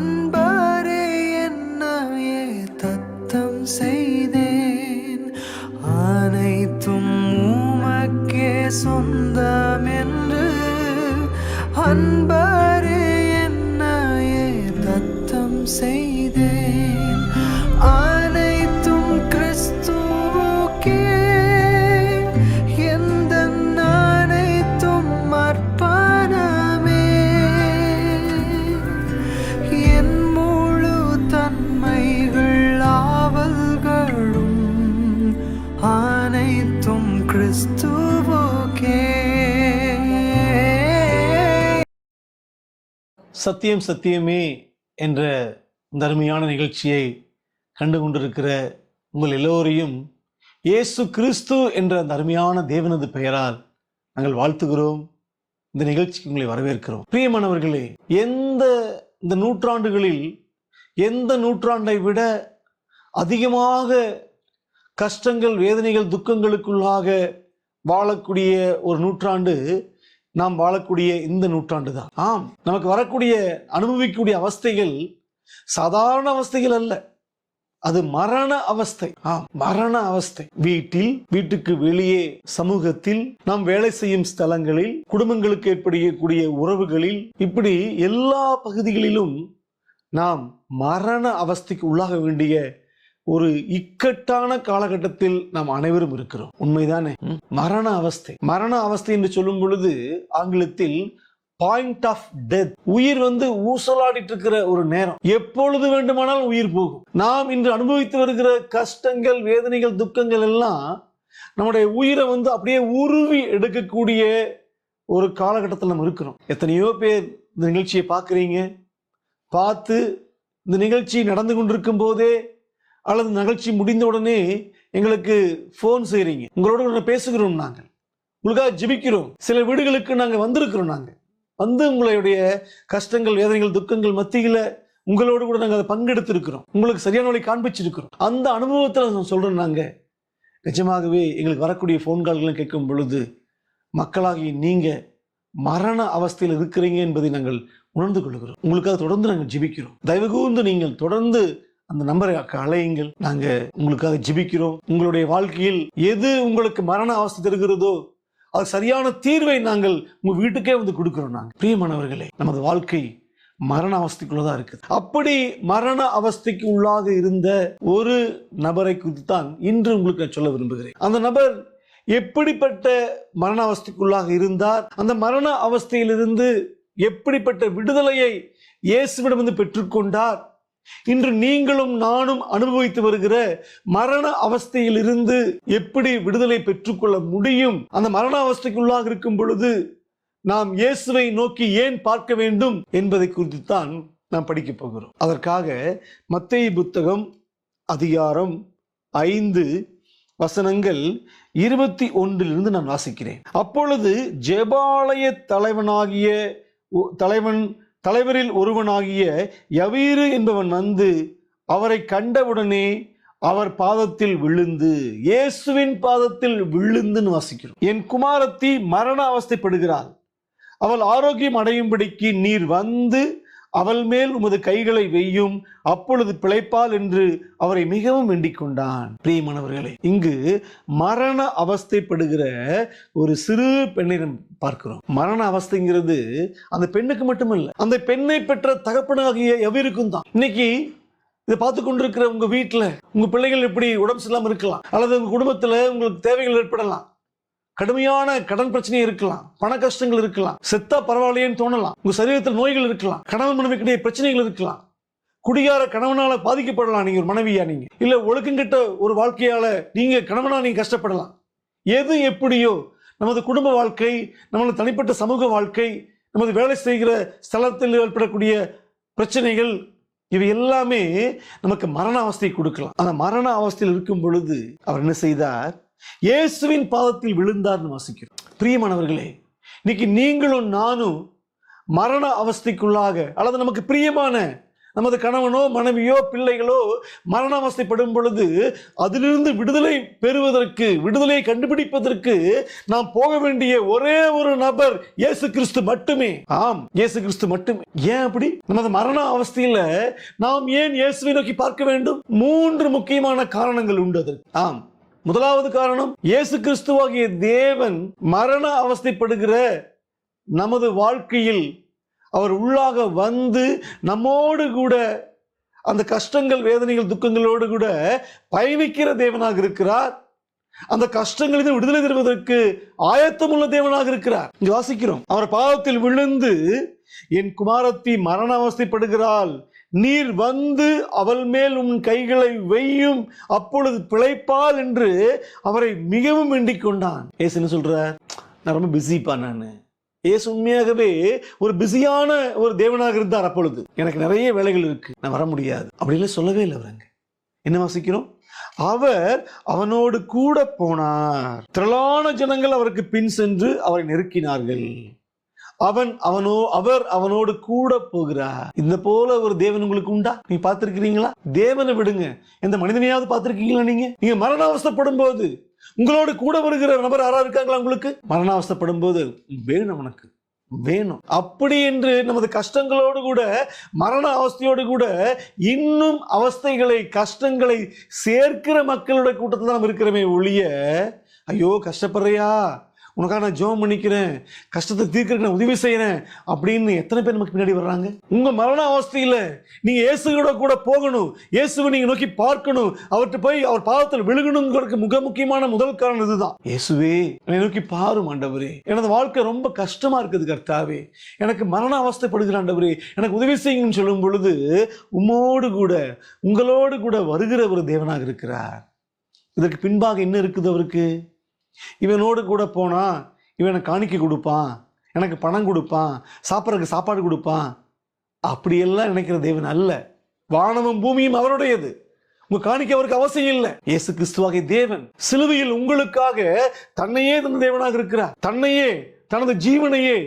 அன்பரே என்னையே தத்தம் செய்தேன். அனைத்தும் உமக்கே சொந்தம். சத்தியம் சத்தியமே என்ற இந்த அருமையான நிகழ்ச்சியை கண்டு கொண்டிருக்கிற உங்கள் எல்லோரையும் இயேசு கிறிஸ்து என்ற அந்த அருமையான தேவனது பெயரால் நாங்கள் வாழ்த்துகிறோம். இந்த நிகழ்ச்சிக்கு உங்களை வரவேற்கிறோம். பிரியமானவர்களே எந்த இந்த நூற்றாண்டுகளில் எந்த நூற்றாண்டை விட அதிகமாக கஷ்டங்கள் வேதனைகள் துக்கங்களுக்குள்ளாக வாழக்கூடிய ஒரு நூற்றாண்டு நாம் வாழக்கூடிய இந்த நூற்றாண்டு தான் ஆம் நமக்கு வரக்கூடிய அனுபவிக்கக்கூடிய அவஸ்தைகள் சாதாரண அவஸ்தைகள் அல்ல. அது மரண அவஸ்தை. ஆம் மரண அவஸ்தை. வீட்டில் வீட்டுக்கு வெளியே சமூகத்தில் நாம் வேலை செய்யும் ஸ்தலங்களில் குடும்பங்களுக்கு ஏற்படக்கூடிய உறவுகளில் இப்படி எல்லா பகுதிகளிலும் நாம் மரண அவஸ்தைக்கு உள்ளாக வேண்டிய ஒரு இக்கட்டான காலகட்டத்தில் நாம் அனைவரும் இருக்கிறோம். உண்மைதானே? மரண அவஸ்தை. மரண அவஸ்தை என்று சொல்லும் பொழுது ஆங்கிலத்தில் பாயிண்ட் ஆஃப் டெத் உயிர் வந்து ஊசலாடிட்டு இருக்கிற ஒரு நேரம். எப்பொழுது வேண்டுமானாலும் உயிர் போகும். நாம் இன்று அனுபவித்து வருகிற கஷ்டங்கள் வேதனைகள் துக்கங்கள் எல்லாம் நம்முடைய உயிரை வந்து அப்படியே உருவி எடுக்கக்கூடிய ஒரு காலகட்டத்தில் நம்ம இருக்கிறோம். எத்தனையோ பேர் இந்த நிகழ்ச்சியை பார்க்குறீங்க. பார்த்து இந்த நிகழ்ச்சி நடந்து கொண்டிருக்கும் போதே அல்லது நிகழ்ச்சி முடிந்த உடனே எங்களுக்கு ஃபோன் செய்கிறீங்க உங்களோட பேசுகிறோம் நாங்கள். உங்களுக்காக ஜிபிக்கிறோம். சில வீடுகளுக்கு நாங்கள் வந்திருக்கிறோம் நாங்கள். வந்து உங்களுடைய கஷ்டங்கள் வேதனைகள் துக்கங்கள் மத்தியில் உங்களோடு கூட நாங்கள் அதை பங்கெடுத்திருக்கிறோம். உங்களுக்கு சரியான வழி காண்பிச்சிருக்கிறோம். அந்த அனுபவத்தில் நான் சொல்கிறோம் நாங்கள் நிஜமாகவே எங்களுக்கு வரக்கூடிய ஃபோன் கால்களும் கேட்கும் பொழுது மக்களாகி நீங்கள் மரண அவஸ்தையில் இருக்கிறீங்க என்பதை நாங்கள் உணர்ந்து கொள்கிறோம். உங்களுக்காக தொடர்ந்து நாங்கள் ஜிபிக்கிறோம். தயவு கூர்ந்து நீங்கள் தொடர்ந்து அந்த நம்பரை அழையுங்கள். நாங்க உங்களுக்காக ஜிபிக்கிறோம். உங்களுடைய வாழ்க்கையில் எது உங்களுக்கு மரண அவஸ்தை தருகிறதோ அது சரியான தீர்வை நாங்கள் உங்க வீட்டுக்கே வந்து கொடுக்கிறோம் நாங்கள் பிரியமானவர்களே நமது வாழ்க்கை மரண அவஸ்தைக்குள்ளதான் இருக்குது. அப்படி மரண அவஸ்தைக்கு உள்ளாக இருந்த ஒரு நபரை குறித்து தான் இன்று உங்களுக்கு நான் சொல்ல விரும்புகிறேன். அந்த நபர் எப்படிப்பட்ட மரண அவஸ்தைக்குள்ளாக இருந்தார்? அந்த மரண அவஸ்தையிலிருந்து எப்படிப்பட்ட விடுதலையை இயேசுவிடமிருந்து பெற்றுக்கொண்டார்? இன்று நீங்களும் நானும் அனுபவித்து வருகிற மரண அவஸ்தையில் இருந்து எப்படி விடுதலை பெற்றுக்கொள்ள முடியும்? அந்த மரண அவஸ்தைக்குள்ளாக இருக்கும் பொழுது நாம் இயேசுவை நோக்கி ஏன் பார்க்க வேண்டும் என்பதை குறித்து தான் நாம் படிக்க போகிறோம். அதற்காக மத்திய புத்தகம் அதிகாரம் ஐந்து வசனங்கள் இருபத்தி ஒன்றிலிருந்து நான் வாசிக்கிறேன். அப்பொழுது ஜெபாலய தலைவனாகிய தலைவன் தலைவரில் ஒருவனாகிய யவீரு என்பவன் வந்து அவரை கண்டவுடனே அவர் பாதத்தில் விழுந்து இயேசுவின் பாதத்தில் விழுந்துன்னு வாசிக்கிறோம். என் குமாரத்தி மரண அவஸ்தைப்படுகிறாள். அவள் ஆரோக்கியம் அடையும்படிக்கு நீர் வந்து அவள் மேல் உமது கைகளை வெய்யும் அப்பொழுது பிழைப்பாள் என்று அவரை மிகவும் வேண்டிக் கொண்டான் பிரியமானவர்களே இங்கு மரண அவஸ்தைப்படுகிற ஒரு சிறு பெண்ணை பார்க்கிறோம். மரண அவஸ்தைங்கிறது அந்த பெண்ணுக்கு மட்டுமல்ல அந்த பெண்ணை பெற்ற தகப்பனாகிய எவருக்கும் தான். இன்னைக்கு இதை பார்த்து கொண்டிருக்கிற உங்க வீட்டில் உங்க பிள்ளைகள் எப்படி உடம்பு சரியில்லாம இருக்கலாம் அல்லது உங்க குடும்பத்தில் உங்களுக்கு தேவைகள் ஏற்படலாம் கடுமையான கடன் பிரச்சனை இருக்கலாம் பண கஷ்டங்கள் இருக்கலாம் செத்தா பரவாயில்லையேன்னு தோணலாம் உங்க சரீரத்தில் நோய்கள் இருக்கலாம் கணவன் மனைவிக்கிடையே பிரச்சனைகள் இருக்கலாம். குடியார கணவனால பாதிக்கப்படலாம் நீங்க ஒரு மனைவியா நீங்க. இல்ல ஒழுக்கங்கிட்ட ஒரு வாழ்க்கையால நீங்க கணவனா நீங்க கஷ்டப்படலாம். எது எப்படியோ நமது குடும்ப வாழ்க்கை நமது தனிப்பட்ட சமூக வாழ்க்கை நமது வேலை செய்கிற ஸ்தலத்தில் ஏற்படக்கூடிய பிரச்சனைகள் இவை எல்லாமே நமக்கு மரண அவஸ்தையை கொடுக்கலாம். அந்த மரண அவஸ்தையில் இருக்கும் பொழுது அவர் என்ன செய்தார்? இயேசுவின் பாதத்தில் விழுந்தார்னு வாசிக்கிறோம். பிரியமானவர்களே இன்னைக்கு நீங்களும் நானும் மரண அவஸ்தைக்குள்ளாக அல்லது நமக்கு பிரியமான நமது கணவனோ மனைவியோ பிள்ளைகளோ மரண அவஸ்தைப்படும் பொழுது அதிலிருந்து விடுதலை பெறுவதற்கு விடுதலையை கண்டுபிடிப்பதற்கு நாம் போக வேண்டிய ஒரே ஒரு நபர் இயேசு கிறிஸ்து மட்டுமே. ஆம் இயேசு கிறிஸ்து மட்டுமே. ஏன் அப்படி? நமது மரண அவஸ்தையில நாம் ஏன் இயேசுவை நோக்கி பார்க்க வேண்டும்? மூன்று முக்கியமான காரணங்கள் உண்டு அதற்கு ஆம் முதலாவது காரணம் இயேசு கிறிஸ்துவாகிய தேவன் மரண அவஸ்தைப்படுகிற நமது வாழ்க்கையில் அவர் உள்ளாக வந்து நம்மோடு கூட அந்த கஷ்டங்கள் வேதனைகள் துக்கங்களோடு கூட பயணிக்கிற தேவனாக இருக்கிறார். அந்த கஷ்டங்களிலிருந்து விடுதலை தருவதற்கு ஆயத்தமுள்ள தேவனாக இருக்கிறார். இங்கு வாசிக்கிறோம். அவர் பாவத்தில் விழுந்து என் குமாரத்தி மரண அவஸ்தைப்படுகிறாள். நீர் வந்து அவள் மேல் உன் கைகளை வெய்யும் அப்பொழுது பிழைப்பாள் என்று அவரை மிகவும் வேண்டிக் கொண்டான். ஏசு என்ன நான் ரொம்ப பிஸிப்பா நான். ஏசு உண்மையாகவே ஒரு பிஸியான ஒரு தேவனாக இருந்தார் அப்பொழுது. எனக்கு நிறைய வேலைகள் இருக்கு. நான் வர முடியாது. அப்படிலாம் சொல்லவே இல்லை அவருங்க. என்ன வாசிக்கிறோம்? அவர் அவனோடு கூட போனார். திரளான ஜனங்கள் அவருக்கு பின் சென்று அவரை நெருக்கினார்கள். அவன் அவனோ அவர் அவனோடு கூட போகிறார். இந்த போல ஒரு தேவன் உங்களுக்கு உண்டா? நீ பார்த்திருக்கிறீங்களா? தேவனை விடுங்க. எந்த மனிதனையாவது பார்த்திருக்கீங்களா நீங்க? நீங்க மரண அவஸ்தைப்படும் போது உங்களோடு கூட வருகிற நபர் யாரா இருக்காங்களா உங்களுக்கு? மரண அவஸ்தைப்படும் போது வேணும் உனக்கு. வேணும். அப்படி என்று நமது கஷ்டங்களோடு கூட மரண அவஸ்தையோடு கூட இன்னும் அவஸ்தைகளை கஷ்டங்களை சேர்க்கிற மக்களோட கூட்டத்தில் நாம் இருக்கிறோமே ஒழிய ஐயோ கஷ்டப்படுறியா? உனக்காக நான் ஜோம் பண்ணிக்கிறேன் கஷ்டத்தை தீர்க்கறதுக்கு நான் உதவி செய்யறேன் அப்படின்னு எத்தனை பேர் நமக்கு பின்னாடி வர்றாங்க? உங்கள் மரண அவஸ்தையில் நீங்கள் இயேசுவோட கூட போகணும். இயேசுவை நீங்கள் நோக்கி பார்க்கணும். அவர்கிட்ட போய் அவர் பாதத்தில் விழுகணுங்கிறதுக்கு மிக முக்கியமான முதல் காரணம் இதுதான். இயேசுவே என்னை நோக்கி பாரும் ஆண்டவரே. எனது வாழ்க்கை ரொம்ப கஷ்டமா இருக்குது கர்த்தாவே. எனக்கு மரண அவஸ்தைப்படுகிற ஆண்டவரே. எனக்கு உதவி செய்யுங்கன்னு சொல்லும் பொழுது உம்மோடு கூட உங்களோடு கூட வருகிற ஒரு தேவனாக இருக்கிறார். இதற்கு பின்பாக என்ன இருக்குது அவருக்கு? இவனோடு கூட போனால் இவனை காணிக்க காணிக்கை கொடுப்பான் எனக்கு பணம் கொடுப்பான் சாப்பிட்றதுக்கு சாப்பாடு கொடுப்பான். அப்படியெல்லாம் நினைக்கிற தேவன் அல்ல. வானமும் பூமியும் அவருடையது. உங்க காணிக்கை அவருக்கு அவசியம் இல்லை. இயேசு கிறிஸ்துவாகிய தேவன் சிலுவையில் உங்களுக்காக தன்னையே தன் தேவனாக இருக்கிறார். தன்னையே தனது ஜீவனையே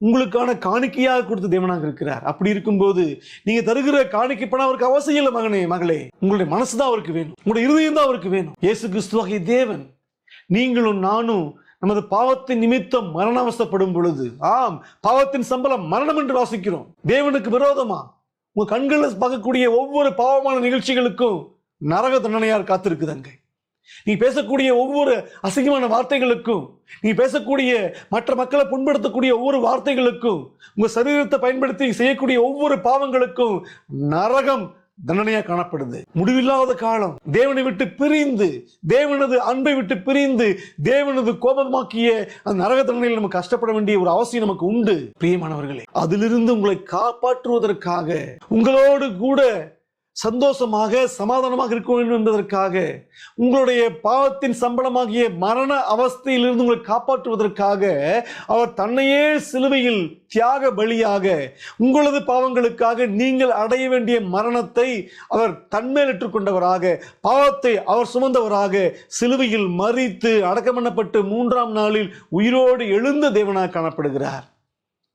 உங்களுக்கான காணிக்கையாக கொடுத்த தேவனாக இருக்கிறார். அப்படி இருக்கும்போது நீங்க தருகிற காணிக்கை பணம் அவருக்கு அவசியம் இல்லை மகனே மகளே. உங்களுடைய மனசு தான் அவருக்கு வேணும். உங்களுடைய இருதயம் தான் அவருக்கு வேணும். இயேசு கிறிஸ்துவாகிய தேவன் நீங்களும் நானும் நமது பாவத்தின் நிமித்தம் மரணவசப்படும் பொழுது ஆம் பாவத்தின் சம்பளம் மரணம் என்று வாசிக்கிறோம். தேவனுக்கு விரோதமா? உங்க கண்களில் பார்க்கக்கூடிய ஒவ்வொரு பாவமான நிகழ்ச்சிகளுக்கும் நரக தண்டனையார் காத்திருக்குதுங்க நீ பேசக்கூடிய ஒவ்வொரு அசிங்கமான வார்த்தைகளுக்கும் நீ பேசக்கூடிய மற்ற மக்களை புண்படுத்தக்கூடிய ஒவ்வொரு வார்த்தைகளுக்கும் உங்க சரீரத்தை பயன்படுத்தி செய்யக்கூடிய ஒவ்வொரு பாவங்களுக்கும் நரகம் தண்டனையா காணப்படுது. முடிவில்லாத காலம். தேவனை விட்டு பிரிந்து தேவனது அன்பை விட்டு பிரிந்து தேவனது கோபமாக்கிய அந்த நரக தண்டனையில் நம்ம கஷ்டப்பட வேண்டிய ஒரு அவசியம் நமக்கு உண்டு. பிரியமானவர்களே அதிலிருந்து உங்களை காப்பாற்றுவதற்காக உங்களோடு கூட சந்தோஷமாக சமாதானமாக இருக்க வேண்டும் என்பதற்காக உங்களுடைய பாவத்தின் சம்பளமாகிய மரண அவஸ்தையிலிருந்து உங்களை காப்பாற்றுவதற்காக அவர் தன்னையே சிலுவையில் தியாக பலியாக உங்களது பாவங்களுக்காக நீங்கள் அடைய வேண்டிய மரணத்தை அவர் தன்மேல் கொண்டவராக பாவத்தை அவர் சுமந்தவராக சிலுவையில் மறித்து அடக்கம் பண்ணப்பட்டு மூன்றாம் நாளில் உயிரோடு எழுந்த தேவனாக காணப்படுகிறார்.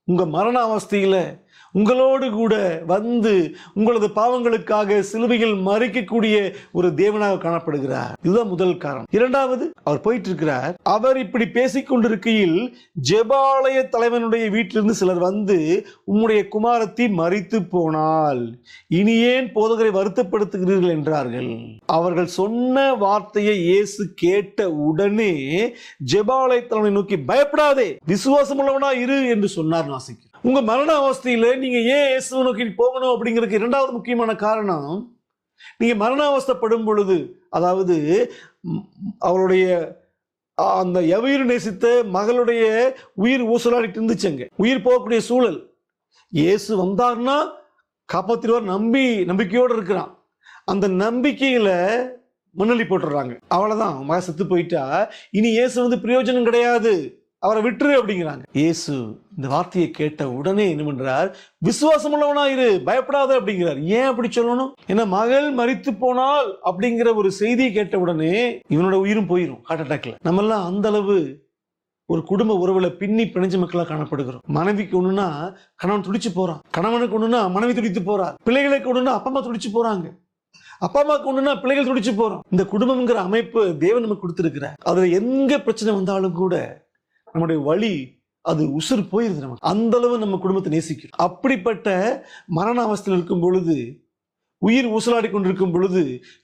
உங்கள் மரண அவஸ்தையில் உங்களோடு கூட வந்து உங்களது பாவங்களுக்காக சிலுவையில் மறிக்கக்கூடிய ஒரு தேவனாக காணப்படுகிறார். இதுதான் முதல் காரணம். இரண்டாவது அவர் போயிட்டு இருக்கிறார் அவர் இப்படி பேசிக் கொண்டிருக்கையில் ஜெபாலய தலைவனுடைய வீட்டிலிருந்து சிலர் வந்து உம்முடைய குமாரத்தி மறித்து போனால் இனி ஏன் போதகரை வருத்தப்படுத்துகிறீர்கள் என்றார்கள். அவர்கள் சொன்ன வார்த்தையை இயேசு கேட்ட உடனே ஜெபாலய தலைவனை நோக்கி பயப்படாதே விசுவாசம் உள்ளவனா இரு என்று சொன்னார் நாசிக்கு. உங்க மரண அவஸ்தையில நீங்க ஏன் இயேசுவை நோக்கி போகணும் அப்படிங்கிறதுக்கு இரண்டாவது முக்கியமான காரணம் நீங்க மரணாவஸ்தப்படும் பொழுது அதாவது அவருடைய அந்த எவீர் நேசித்த மகளுடைய உயிர் ஊசலாடிட்டு இருந்துச்சுங்க உயிர் போகக்கூடிய சூழல். இயேசு வந்தார்னா காப்பாத்திருவார் நம்பி நம்பிக்கையோடு இருக்கிறான். அந்த நம்பிக்கையில முன்னள்ளி போட்டுடுறாங்க. அவ்வளோதான் மக செத்து போயிட்டா. இனி இயேசு வந்து பிரயோஜனம் கிடையாது. அவரை விட்டுரு அப்படிங்கிறாங்க. இயேசு இந்த வார்த்தையை கேட்ட உடனே என்ன பண்றார்? விசுவாசம் உள்ளவனாயிரு பயப்படாத அப்படிங்கிறார். ஏன் அப்படி சொல்லணும்? ஏன்னா மகள் மறித்து போனால் அப்படிங்கிற ஒரு செய்தியை கேட்ட உடனே இவனோட உயிரும் போயிடும் ஹார்ட் அட்டாக்ல நம்ம எல்லாம் அந்த அளவு ஒரு குடும்ப உறவுல பின்னி பிணைஞ்ச மக்களா காணப்படுகிறோம். மனைவிக்கு ஒண்ணுன்னா கணவன் துடிச்சு போறான். கணவனுக்கு ஒண்ணுன்னா மனைவி துடித்து போறார் பிள்ளைகளுக்கு ஒண்ணுன்னா அப்பா அம்மா துடிச்சு போறாங்க. அப்பா அம்மாவுக்கு ஒண்ணுன்னா பிள்ளைகள் துடிச்சு போறோம். இந்த குடும்பம்ங்கிற அமைப்பு தேவன் நமக்கு கொடுத்திருக்கிறார். அதுல எங்க பிரச்சனை வந்தாலும் கூட நம்முடைய வழி அது உசுர் போயிருது நமக்கு. அந்த அளவு நம்ம குடும்பத்தை நேசிக்கிறோம். அப்படிப்பட்ட மரண அவஸ்தையில் இருக்கும் பொழுது உயிர் ஊசலாடி கொண்டிருக்கும் பொழுது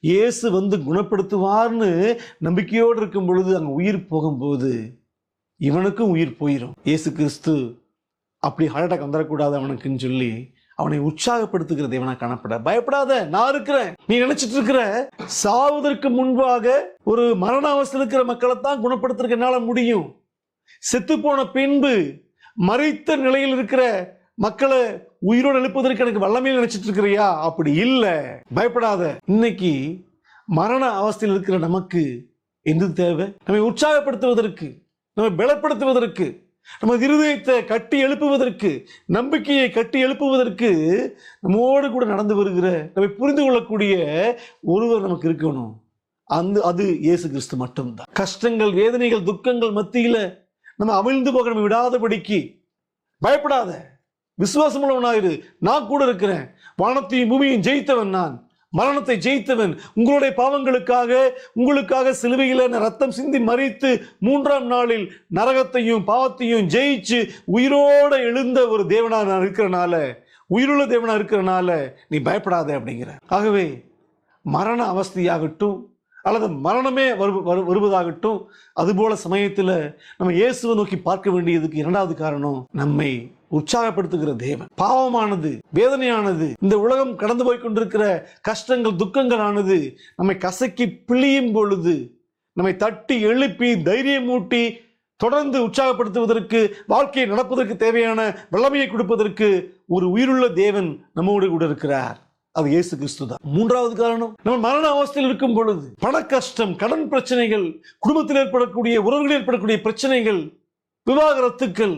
இயேசு வந்து குணப்படுத்துவார்னு நம்பிக்கையோடு இருக்கும் பொழுது அங்கே உயிர் போகும்போது இவனுக்கும் உயிர் போயிடும் இயேசு கிறிஸ்து அப்படி ஹார்ட் அட்டாக் வந்துடக்கூடாது அவனுக்குன்னு சொல்லி அவனை உற்சாகப்படுத்துகிற தேவனா காணப்பட. பயப்படாத நான் இருக்கிறேன். நீ நினைச்சிட்டு இருக்கிற சாவதற்கு முன்பாக ஒரு மரண அவஸ்தையில் இருக்கிற மக்களை தான் குணப்படுத்துறதுக்கு என்னால் முடியும். செத்து போன பின்பு மறித்த நிலையில் இருக்கிற மக்களை உயிரோடு எழுப்பதற்கு எனக்கு வல்லமையில் நினைச்சிட்டு இருக்கிறியா? அப்படி இல்லை. பயப்படாத. இன்னைக்கு மரண அவஸ்தையில் இருக்கிற நமக்கு எது தேவை? நம்மை உற்சாகப்படுத்துவதற்கு நம்மை பலப்படுத்துவதற்கு நம்ம இருதயத்தை கட்டி எழுப்புவதற்கு நம்பிக்கையை கட்டி எழுப்புவதற்கு நம்மோடு கூட நடந்து வருகிற நம்மை புரிந்து கொள்ளக்கூடிய ஒருவர் நமக்கு இருக்கணும். அந்த அது இயேசு கிறிஸ்து மட்டும்தான். கஷ்டங்கள் வேதனைகள் துக்கங்கள் மத்தியில நம்ம அமிழ்ந்து போக நம்ம விடாதபடிக்கு பயப்படாத. விசுவாசம் உள்ளவனாயிரு நான் கூட இருக்கிறேன். வானத்தையும் பூமியையும் ஜெயித்தவன் நான். மரணத்தை ஜெயித்தவன். உங்களுடைய பாவங்களுக்காக உங்களுக்காக சிலுவையில் ரத்தம் சிந்தி மறித்து மூன்றாம் நாளில் நரகத்தையும் பாவத்தையும் ஜெயிச்சு உயிரோட எழுந்த ஒரு தேவனாக நான் இருக்கிறனால உயிருள்ள தேவனாக இருக்கிறனால நீ பயப்படாத அப்படிங்கிற ஆகவே மரண அவஸ்தையாகட்டும் அல்லது மரணமே வரு வரு- வருவதாகட்டும் அதுபோல சமயத்தில் நம்ம இயேசுவை நோக்கி பார்க்க வேண்டியதுக்கு இரண்டாவது காரணம் நம்மை உற்சாகப்படுத்துகிற தேவன். பாவமானது வேதனையானது இந்த உலகம் கடந்து போய் கொண்டிருக்கிற கஷ்டங்கள் துக்கங்கள் ஆனது நம்மை கசக்கி பிழியும் பொழுது நம்மை தட்டி எழுப்பி தைரியம் மூட்டி தொடர்ந்து உற்சாகப்படுத்துவதற்கு வாழ்க்கையை நடப்பதற்கு தேவையான வல்லமையை கொடுப்பதற்கு ஒரு உயிருள்ள தேவன் நம்மோடு கூட இருக்கிறார். அது இயேசு கிறிஸ்து தான். மூன்றாவது காரணம் நம்ம மரண அவஸ்தையில் இருக்கும் பொழுது பண கஷ்டம் கடன் பிரச்சனைகள் குடும்பத்தில் ஏற்படக்கூடிய உறவுகளில் ஏற்படக்கூடிய பிரச்சனைகள் விவாகரத்துக்கள்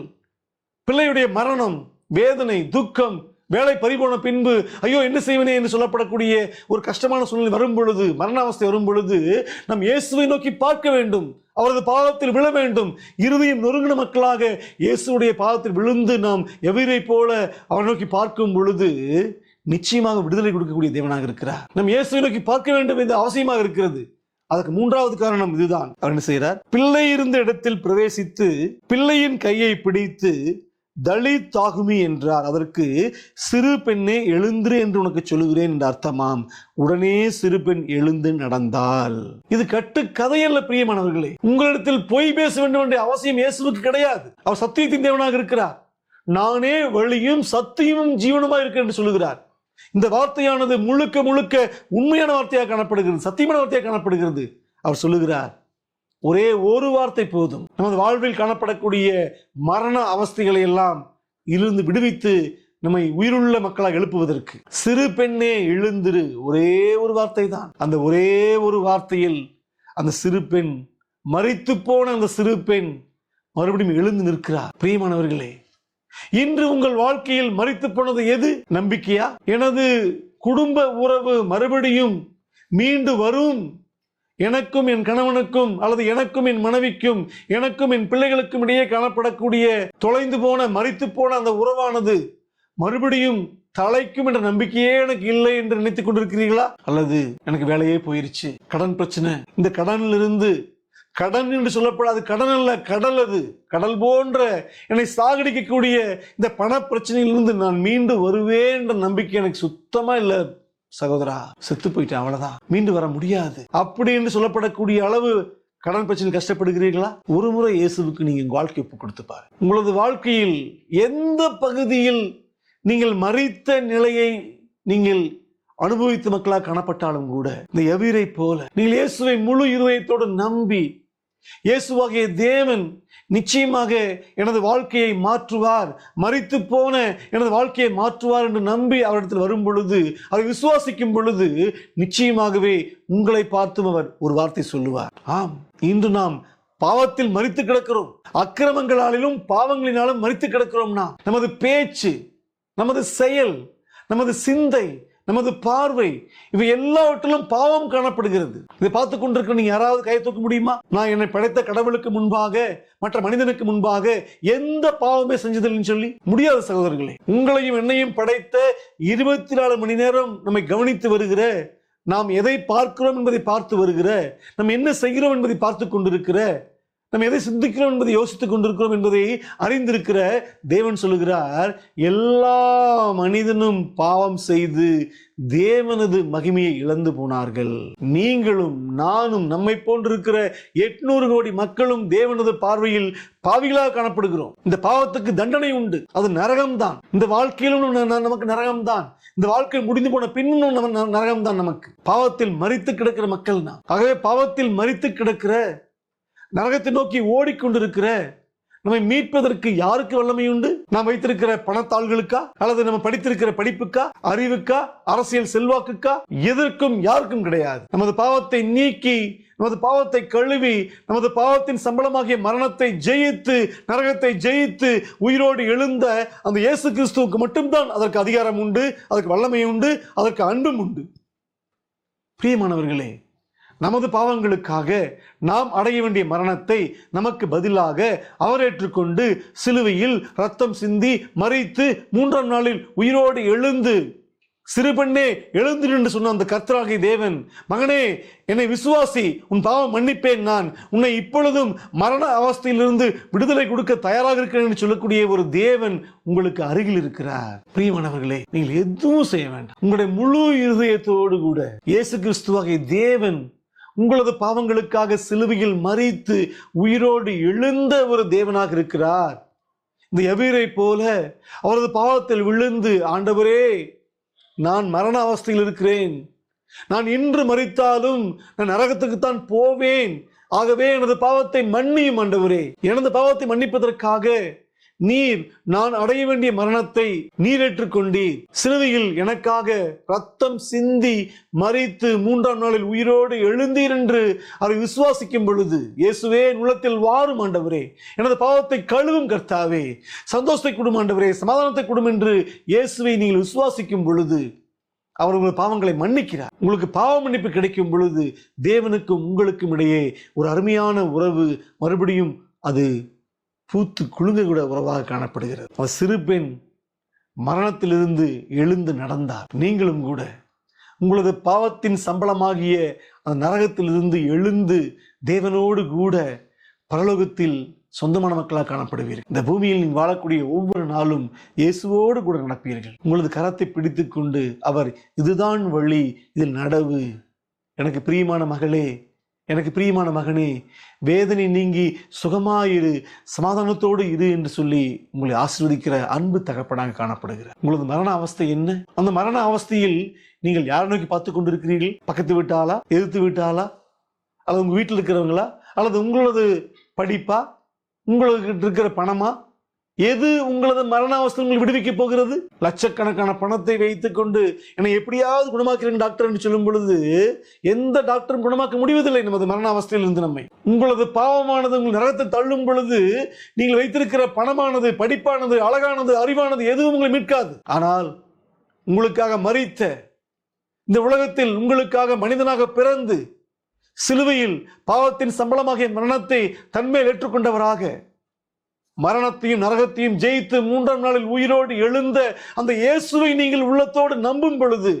பிள்ளையுடைய மரணம் வேதனை துக்கம் வேலை பறிபோன பின்பு ஐயோ என்ன செய்வனே என்று சொல்லப்படக்கூடிய ஒரு கஷ்டமான சூழ்நிலை வரும் பொழுது மரண அவஸ்தை வரும் பொழுது நம் இயேசுவை நோக்கி பார்க்க வேண்டும். அவரது பாதத்தில் விழ வேண்டும். இறுதியும் நொறுங்கின மக்களாக இயேசுடைய பாதத்தில் விழுந்து நாம் எவிரை போல அவரை நோக்கி பார்க்கும் பொழுது நிச்சயமாக விடுதலை கொடுக்கக்கூடிய தேவனாக இருக்கிறார். நம் இயேசுவை நோக்கி பார்க்க வேண்டும் என்று அவசியமாக இருக்கிறது. அதற்கு மூன்றாவது காரணம் இதுதான். அவர் என்ன செய்கிறார்? பிள்ளை இருந்த இடத்தில் பிரவேசித்து பிள்ளையின் கையை பிடித்து தலித் தாகுமி என்றார். அதற்கு சிறு பெண்ணே எழுந்திரு என்று உனக்கு சொல்லுகிறேன் என்று அர்த்தமாம். உடனே சிறு பெண் எழுந்து நடந்தாள். இது கட்டு கதையல்ல பிரியமானவர்களே. உங்களிடத்தில் பொய் பேச வேண்டும் என்ற அவசியம் இயேசுவுக்கு கிடையாது. அவர் சத்தியத்தின் தேவனாக இருக்கிறார். நானே வழியும் சத்தியமும் ஜீவனமாக இருக்கிறேன் என்று சொல்லுகிறார். இந்த வார்த்தையானது முழுக்க முழுக்க உண்மையான வார்த்தையாக காணப்படுகிறது சத்தியமான வார்த்தையாக காணப்படுகிறது. அவர் சொல்லுகிறார் ஒரே ஒரு வார்த்தை போதும். நமது வாழ்வில் காணப்படக்கூடிய மரண அவஸ்தைகளை எல்லாம் இருந்து விடுவித்து நம்மை உயிருள்ள மக்களாக எழுப்புவதற்கு. சிறு பெண்ணே எழுந்திரு ஒரே ஒரு வார்த்தை தான். அந்த ஒரே ஒரு வார்த்தையில் அந்த சிறு பெண் மறித்து போன அந்த சிறு பெண் மறுபடியும் எழுந்து நிற்கிறார். பிரியமானவர்களே இன்று உங்கள் வாழ்க்கையில் மறித்து போனது எது? நம்பிக்கையா? எனது குடும்ப உறவு மறுபடியும் மீண்டு வரும். எனக்கும் என் கணவனுக்கும் அல்லது எனக்கும் என் மனைவிக்கும் எனக்கும் என் பிள்ளைகளுக்கும் இடையே காணப்படக்கூடிய தொலைந்து போன மறித்து போன அந்த உறவானது மறுபடியும் தலைக்கும் என்ற நம்பிக்கையே எனக்கு இல்லை என்று நினைத்துக் கொண்டிருக்கிறீர்களா? அல்லது எனக்கு வேலையே போயிருச்சு. கடன் பிரச்சனை. இந்த கடனிலிருந்து கடன் என்று சொல்லப்படாது கடன் அல்ல கடல் அது. கடல் போன்ற என்னை சாகடிக்கக்கூடிய இந்த பண பிரச்சனையிலிருந்து நான் மீண்டு வருவேன் என்ற நம்பிக்கை எனக்கு சுத்தமா இல்லை சகோதரா. செத்து போயிட்டேன் அவ்வளவுதான். மீண்டு வர முடியாது. அப்படி என்று சொல்லப்படக்கூடிய அளவு கடன் பிரச்சனை கஷ்டப்படுகிறீர்களா? ஒரு முறை இயேசுவுக்கு நீங்கள் வாழ்க்கை ஒப்பு கொடுத்துப்பாரு உங்களது வாழ்க்கையில் எந்த பகுதியில் நீங்கள் மறித்த நிலையை நீங்கள் அனுபவித்த மக்களாக காணப்பட்டாலும் கூட இந்த எவிரை போல நீங்கள் இயேசுவை முழு இருதயத்தோடு நம்பி இயேசுவாகிய தேவன் நிச்சயமாக எனது வாழ்க்கையை மாற்றுவார். மறித்து போன எனது வாழ்க்கையை மாற்றுவார் என்று நம்பி அவரிடத்தில் வரும் பொழுது அவரை விசுவாசிக்கும் பொழுது நிச்சயமாகவே உங்களை பார்த்தும் அவர் ஒரு வார்த்தை சொல்லுவார். ஆம் இன்று நாம் பாவத்தில் மறித்து கிடக்கிறோம். அக்கிரமங்களாலும் பாவங்களினாலும் மறித்து கிடக்கிறோம்னா நமது பேச்சு நமது செயல் நமது சிந்தை நமது பார்வை இவை எல்லாவற்றிலும் பாவம் காணப்படுகிறது. இதை பார்த்து கொண்டிருக்க நீங்க யாராவது கையை தூக்க முடியுமா? நான் என்னை படைத்த கடவுளுக்கு முன்பாக மற்ற மனிதனுக்கு முன்பாக எந்த பாவமே செஞ்சதில்லைன்னு சொல்லி? முடியாத சகோதரர்களே. உங்களையும் என்னையும் படைத்த இருபத்தி நாலு மணி நேரம் நம்மை கவனித்து வருகிற நாம் எதை பார்க்கிறோம் என்பதை பார்த்து வருகிற நம்ம என்ன செய்கிறோம் என்பதை பார்த்து கொண்டிருக்கிற நம்ம எதை சிந்திக்கிறோம் என்பதை யோசித்துக் கொண்டிருக்கிறோம் என்பதை அறிந்திருக்கிற தேவன் சொல்லுகிறார் எல்லா மனிதனும் பாவம் செய்து தேவனது மகிமையை இழந்து போனார்கள். நீங்களும் நானும் நம்மை போன்றிருக்கிற எட்நூறு கோடி மக்களும் தேவனது பார்வையில் பாவிகளாக காணப்படுகிறோம். இந்த பாவத்துக்கு தண்டனை உண்டு. அது நரகம்தான். இந்த வாழ்க்கையிலும் நமக்கு நரகம் நமக்கு நரகம்தான். இந்த வாழ்க்கை முடிந்து போன பின்னும் நம்ம ந- நரகம்தான் நமக்கு. பாவத்தில் மறித்து கிடக்கிற மக்கள் தான் ஆகவே பாவத்தில் மறித்து கிடக்கிற நரகத்தை நோக்கி ஓடிக்கொண்டிருக்கிற நம்மை மீட்பதற்கு யாருக்கு வல்லமை உண்டு நாம் வைத்திருக்கிற பணத்தாள்களுக்கா? அல்லது நம்ம படித்திருக்கிற படிப்புக்கா? அறிவுக்கா? அரசியல் செல்வாக்குக்கா? எதற்கும் யாருக்கும் கிடையாது. நமது பாவத்தை நீக்கி நமது பாவத்தை கழுவி நமது பாவத்தின் சம்பளமாகிய மரணத்தை ஜெயித்து நரகத்தை ஜெயித்து உயிரோடு எழுந்த அந்த இயேசு கிறிஸ்துவுக்கு மட்டும்தான் அதற்கு அதிகாரம் உண்டு அதற்கு வல்லமை உண்டு அதற்கு அன்பும் உண்டு. பிரியமானவர்களே நமது பாவங்களுக்காக நாம் அடைய வேண்டிய மரணத்தை நமக்கு பதிலாக அவர் ஏற்றுக்கொண்டு சிலுவையில் ரத்தம் சிந்தி மறைத்து மூன்றாம் நாளில் உயிரோடு எழுந்து சிறுபெண்ணே எழுந்து நின்று சொன்ன அந்த கர்த்தராகி தேவன் மகனே என்னை விசுவாசி உன் பாவம் மன்னிப்பேன் நான். உன்னை இப்பொழுதும் மரண அவஸ்தையிலிருந்து விடுதலை கொடுக்க தயாராக இருக்கிறேன் என்று சொல்லக்கூடிய ஒரு தேவன் உங்களுக்கு அருகில் இருக்கிறார். பிரியமானவர்களே நீங்கள் எதுவும் செய்ய வேண்டாம். உங்களுடைய முழு இருதயத்தோடு கூட இயேசு கிறிஸ்துவாகிய தேவன் உங்களது பாவங்களுக்காக சிலுவையில் மறித்து உயிரோடு எழுந்த ஒரு தேவனாக இருக்கிறார். இந்த எவீரை போல அவரது பாவத்தில் விழுந்து ஆண்டவரே நான் மரண அவஸ்தையில் இருக்கிறேன். நான் இன்று மறித்தாலும் நான் நரகத்துக்குத்தான் போவேன். ஆகவே எனது பாவத்தை மன்னியும் ஆண்டவரே. எனது பாவத்தை மன்னிப்பதற்காக நீர் நான் அடைய வேண்டிய மரணத்தை நீர் ஏற்றுக்கொண்டீர் சிலுவையில் எனக்காக ரத்தம் சிந்தி மறித்து மூன்றாம் நாளில் உயிரோடு எழுந்தீர் என்று அதை விசுவாசிக்கும் பொழுது இயேசுவே உள்ளத்தில் வாரும் ஆண்டவரே. எனது பாவத்தை கழுவும் கர்த்தாவே. சந்தோஷத்தை கொடும் ஆண்டவரே சமாதானத்தை கொடும் என்று இயேசுவை நீங்கள் விசுவாசிக்கும் பொழுது அவர் உங்கள் பாவங்களை மன்னிக்கிறார். உங்களுக்கு பாவ மன்னிப்பு கிடைக்கும் பொழுது தேவனுக்கும் உங்களுக்கும் இடையே ஒரு அருமையான உறவு மறுபடியும் அது பூத்து குலுங்கக்கூட உறவாக காணப்படுகிறது. அவர் சிறு பெண் மரணத்திலிருந்து எழுந்து நடந்தார். நீங்களும் கூட உங்களது பாவத்தின் சம்பளமாகிய அந்த நரகத்திலிருந்து எழுந்து தேவனோடு கூட பரலோகத்தில் சொந்தமான மக்களாக காணப்படுவீர்கள். இந்த பூமியில் நீங்கள் வாழக்கூடிய ஒவ்வொரு நாளும் இயேசுவோடு கூட நடப்பீர்கள். உங்களது கரத்தை பிடித்துக்கொண்டு அவர் இதுதான் வழி இதில் நடவு. எனக்கு பிரியமான மகளே எனக்கு பிரியமான மகனே வேதனை நீங்கி சுகமாயிரு சமாதானத்தோடு இரு என்று சொல்லி உங்களை ஆசீர்வதிக்கிற அன்பு தகப்பனாக காணப்படுகிறார் உங்களது மரண அவஸ்தை என்ன? அந்த மரண அவஸ்தையில் நீங்கள் யாரை நோக்கி பார்த்து கொண்டிருக்கிறீர்கள்? பக்கத்து வீட்டாளா? எதிர்த்து வீட்டாளா? அல்லது உங்கள் வீட்டில் இருக்கிறவங்களா? அல்லது உங்களது படிப்பா? உங்களுக்கு இருக்கிற பணமா? எது உங்களது மரண அவசரங்கள் விடுவிக்க போகிறது? லட்சக்கணக்கான பணத்தை வைத்துக்கொண்டு என்னை எப்படியாவது குணமாக்கிறேன் டாக்டர் என்று சொல்லும் பொழுது எந்த டாக்டரும் குணமாக்க முடிவதில்லை நமது மரண அவஸ்தையில் இருந்து நம்மை. உங்களது பாவமானது உங்கள் நரகத்தை தள்ளும் பொழுது நீங்கள் வைத்திருக்கிற பணமானது படிப்பானது அழகானது அறிவானது எதுவும் உங்களை மீட்காது. ஆனால் உங்களுக்காக மறித்த இந்த உலகத்தில் உங்களுக்காக மனிதனாக பிறந்து சிலுவையில் பாவத்தின் சம்பளமாகிய மரணத்தை தன்மேல் ஏற்றுக்கொண்டவராக மரணத்தையும் நரகத்தையும் ஜெயித்து மூன்றாம் நாளில் உயிரோடு எழுந்த அந்த இயேசுவை நீங்கள் உள்ளத்தோடு நம்பும் பொழுது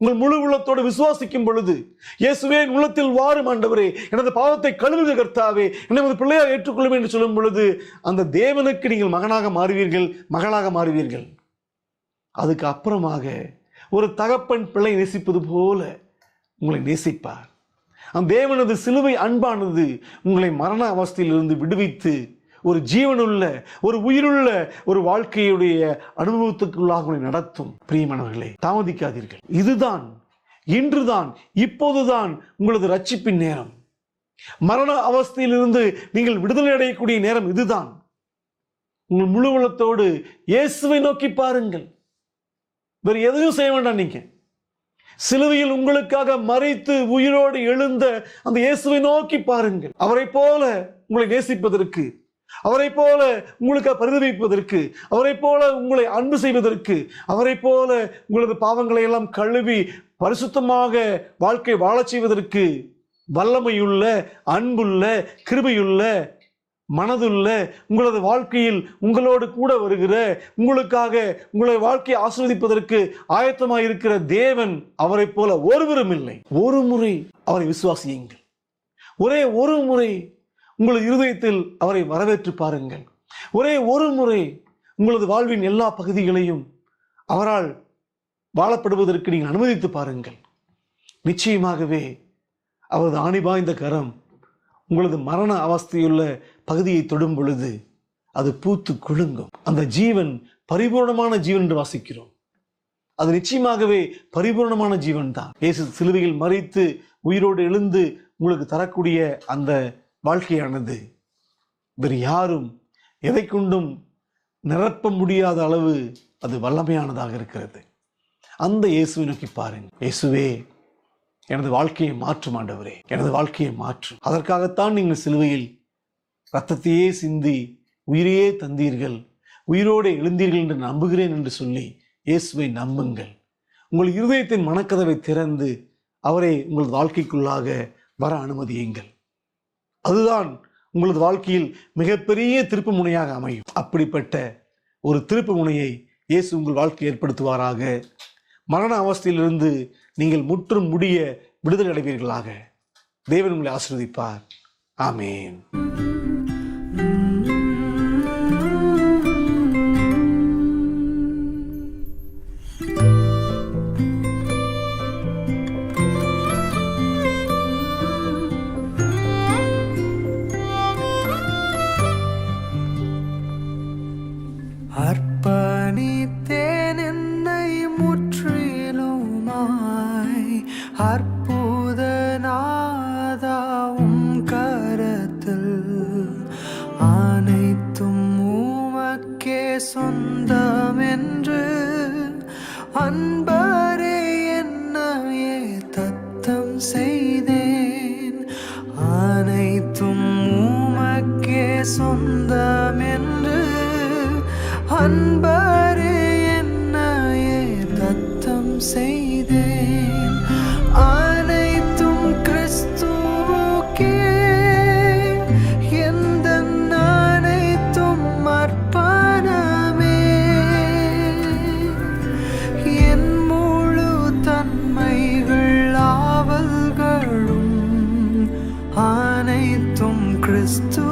உங்கள் முழு உள்ளத்தோடு விசுவாசிக்கும் பொழுது இயேசுவே உள்ளத்தில் வாரும் ஆண்டவரே எனது பாவத்தை கழுவுக கர்த்தாவே எனது பிள்ளையாக ஏற்றுக்கொள்ளும் என்று சொல்லும் பொழுது அந்த தேவனுக்கு நீங்கள் மகனாக மாறுவீர்கள் மகளாக மாறுவீர்கள். அதுக்கு அப்புறமாக ஒரு தகப்பன் பிள்ளை நேசிப்பது போல உங்களை நேசிப்பார். அந்த தேவனது சிலுவை அன்பானது உங்களை மரண அவஸ்தையிலிருந்து விடுவித்து ஒரு ஜீவனுள்ள ஒரு உயிருள்ள ஒரு வாழ்க்கையுடைய அனுபவத்துக்குள்ளாக உங்களை நடத்தும். பிரியமானவர்களே தாமதிக்காதீர்கள். இதுதான் இன்றுதான் இப்போதுதான் உங்களது ரட்சிப்பின் நேரம். மரண அவஸ்தையிலிருந்து நீங்கள் விடுதலை அடையக்கூடிய நேரம் இதுதான். உங்கள் முழுவலத்தோடு இயேசுவை நோக்கி பாருங்கள். வேறு எதையும் செய்ய வேண்டாம் நீங்க. சிலுவையில் உங்களுக்காக மறைத்து உயிரோடு எழுந்த அந்த இயேசுவை நோக்கி பாருங்கள். அவரை போல உங்களை நேசிப்பதற்கு அவரை போல உங்களுக்கு பரிதவிப்பதற்கு அவரை போல உங்களை அன்பு செய்வதற்கு அவரை போல உங்களது பாவங்களை எல்லாம் கழுவி பரிசுத்தமாக வாழ்க்கை வாழச் செய்வதற்கு வல்லமையுள்ள அன்புள்ள கிருபையுள்ள மனதுள்ள உங்களது வாழ்க்கையில் உங்களோடு கூட வருகிற உங்களுக்காக உங்களை வாழ்க்கையை ஆஸ்வதிப்பதற்கு ஆயத்தமாக இருக்கிற தேவன் அவரை போல ஒருவரும் இல்லை. ஒரு முறை அவரை விசுவாசியுங்கள். ஒரே ஒரு முறை உங்களது இருதயத்தில் அவரை வரவேற்று பாருங்கள். ஒரே ஒரு முறை உங்களது வாழ்வின் எல்லா பகுதிகளையும் அவரால் வாழப்படுவதற்கு நீங்கள் அனுமதித்து பாருங்கள். நிச்சயமாகவே அவரது ஆணிபாய்ந்த கரம் உங்களது மரண அவஸ்தையுள்ள பகுதியை தொடும் பொழுது அது பூத்து குழுங்கும் அந்த ஜீவன் பரிபூர்ணமான ஜீவன் என்று வாசிக்கிறோம். அது நிச்சயமாகவே பரிபூர்ணமான ஜீவன் தான் இயேசு சிலுவையில் மறித்து உயிரோடு எழுந்து உங்களுக்கு தரக்கூடிய அந்த வாழ்க்கையானது. வேறு யாரும் எதை கொண்டும் நிரப்ப முடியாத அளவு அது வல்லமையானதாக இருக்கிறது. அந்த இயேசுவை நோக்கி பாருங்க இயேசுவே எனது வாழ்க்கையை மாற்றும் ஆண்டவரே எனது வாழ்க்கையை மாற்றும் அதற்காகத்தான் நீங்கள் சிலுவையில் ரத்தத்தையே சிந்தி உயிரையே தந்தீர்கள். உயிரோடு எழுந்தீர்கள் என்று நம்புகிறேன் என்று சொல்லி இயேசுவை நம்புங்கள். உங்கள் இருதயத்தின் மனக்கதவை திறந்து அவரை உங்கள் வாழ்க்கைக்குள்ளாக வர அனுமதியுங்கள் அதுதான் உங்களது வாழ்க்கையில் மிகப்பெரிய திருப்பு முனையாக அமையும். அப்படிப்பட்ட ஒரு திருப்பு முனையை இயேசு உங்கள் வாழ்க்கை ஏற்படுத்துவாராக. மரண அவஸ்தையிலிருந்து நீங்கள் முற்றும் முடிய விடுதலை அடைவீர்களாக. தேவன் உங்களை ஆசிர்வதிப்பார். ஆமேன். அனைத்தும் கிறிஸ்துவுக்கே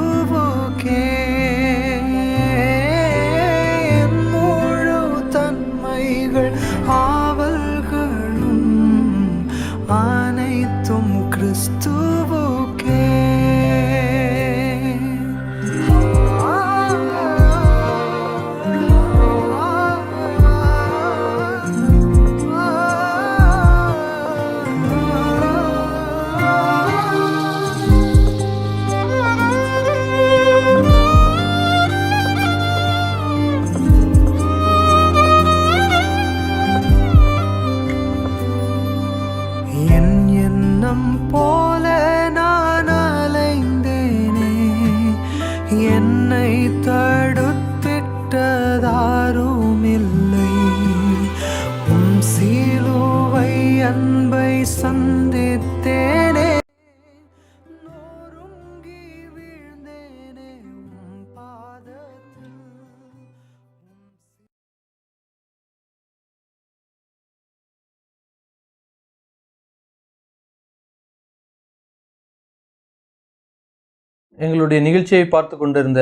எங்களுடைய நிகழ்ச்சியை பார்த்து கொண்டிருந்த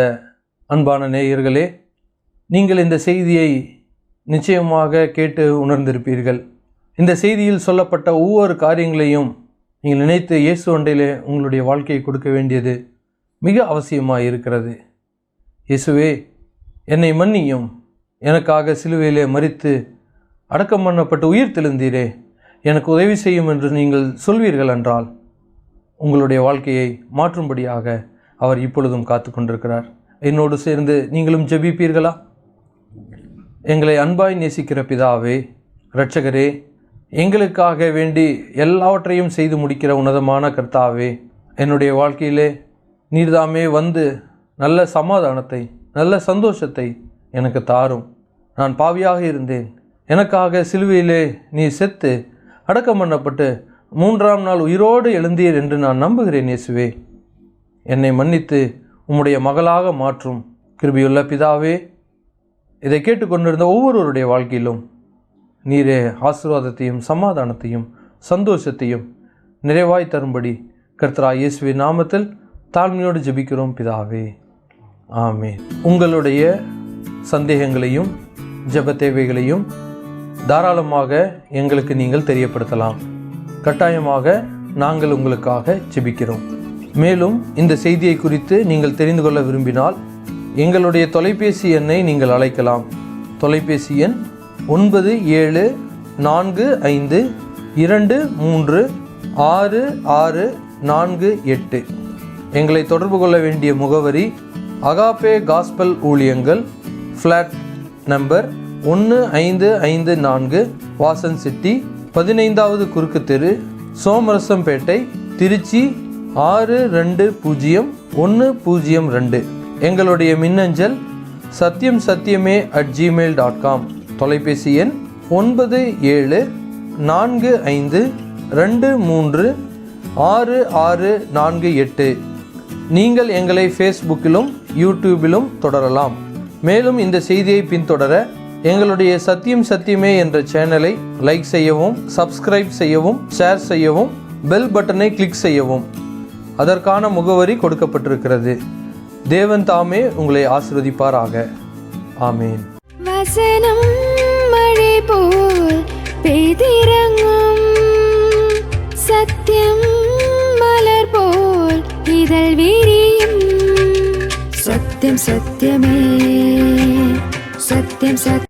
அன்பான நேயர்களே நீங்கள் இந்த செய்தியை நிச்சயமாக கேட்டு உணர்ந்திருப்பீர்கள். இந்த செய்தியில் சொல்லப்பட்ட ஒவ்வொரு காரியங்களையும் நீங்கள் நினைத்து இயேசு ஒன்றையிலே உங்களுடைய வாழ்க்கையை கொடுக்க வேண்டியது மிக அவசியமாக இருக்கிறது. இயேசுவே என்னை மன்னியும். எனக்காக சிலுவையிலே மறித்து அடக்கம் பண்ணப்பட்டு உயிர் தெழுந்தீரே. எனக்கு உதவி செய்யும் என்று நீங்கள் சொல்வீர்கள் என்றால் உங்களுடைய வாழ்க்கையை மாற்றும்படியாக அவர் இப்பொழுதும் காத்து கொண்டிருக்கிறார் என்னோடு சேர்ந்து நீங்களும் ஜெபிப்பீர்களா? எங்களை அன்பாய் நேசிக்கிற பிதாவே இரட்சகரே எங்களுக்காக வேண்டி எல்லாவற்றையும் செய்து முடிக்கிற உன்னதமான கர்த்தாவே என்னுடைய வாழ்க்கையிலே நீர்தாமே வந்து நல்ல சமாதானத்தை நல்ல சந்தோஷத்தை எனக்கு தாரும். நான் பாவியாக இருந்தேன். எனக்காக சிலுவையிலே நீ செத்து அடக்கம் பண்ணப்பட்டு மூன்றாம் நாள் உயிரோடு எழுந்தீர் என்று நான் நம்புகிறேன் இயேசுவே. என்னை மன்னித்து உம்முடைய மகளாக மாற்றும். கிருபியுள்ள பிதாவே இதை கேட்டுக்கொண்டிருந்த ஒவ்வொருவருடைய வாழ்க்கையிலும் நீரே ஆசீர்வாதத்தையும் சமாதானத்தையும் சந்தோஷத்தையும் நிறைவாய் தரும்படி கர்த்தரா இயேசுவி நாமத்தில் தாழ்மையோடு ஜெபிக்கிறோம் பிதாவே. ஆமே உங்களுடைய சந்தேகங்களையும் ஜெப தேவைகளையும் தாராளமாக எங்களுக்கு நீங்கள் தெரியப்படுத்தலாம். கட்டாயமாக நாங்கள் உங்களுக்காக ஜெபிக்கிறோம். மேலும் இந்த செய்தியை குறித்து நீங்கள் தெரிந்து கொள்ள விரும்பினால் எங்களுடைய தொலைபேசி எண்ணை நீங்கள் அழைக்கலாம். தொலைபேசி எண் ஒன்பது ஏழு நான்கு ஐந்து இரண்டு மூன்று ஆறு ஆறு நான்கு எட்டு. எங்களை தொடர்பு கொள்ள வேண்டிய முகவரி அகாபே காஸ்பல் ஊழியங்கள் ஃப்ளாட் நம்பர் ஒன்று ஐந்து ஐந்து நான்கு வாசன் சிட்டி பதினைந்தாவது குறுக்கு தெரு சோமரசம்பேட்டை திருச்சி ஆறு ரெண்டு பூஜ்ஜியம் ஒன்று பூஜ்ஜியம் ரெண்டு. எங்களுடைய மின்னஞ்சல் சத்யம் சத்தியமே அட் ஜிமெயில் டாட் காம் தொலைபேசி எண் ஒன்பது ஏழு நான்கு ஐந்து ரெண்டு மூன்று ஆறு ஆறு நான்கு எட்டு. நீங்கள் எங்களை ஃபேஸ்புக்கிலும் யூடியூபிலும் தொடரலாம். மேலும் இந்த செய்தியை பின்தொடர எங்களுடைய சத்தியம் சத்தியமே என்ற சேனலை லைக் செய்யவும் சப்ஸ்கிரைப் செய்யவும் ஷேர் செய்யவும் பெல் பட்டனை கிளிக் செய்யவும். அதற்கான முகவரி கொடுக்கப்பட்டிருக்கிறது. தேவன் தாமே உங்களை ஆசிர்வதிப்பாராக. ஆமேன். வசனம் மழை போல் பெய்திறங்கும். சத்தியம் மலர் போல் இதழ் விரியும். சத்தியம் சத்தியமே. சத்தியம் சத்தியம்.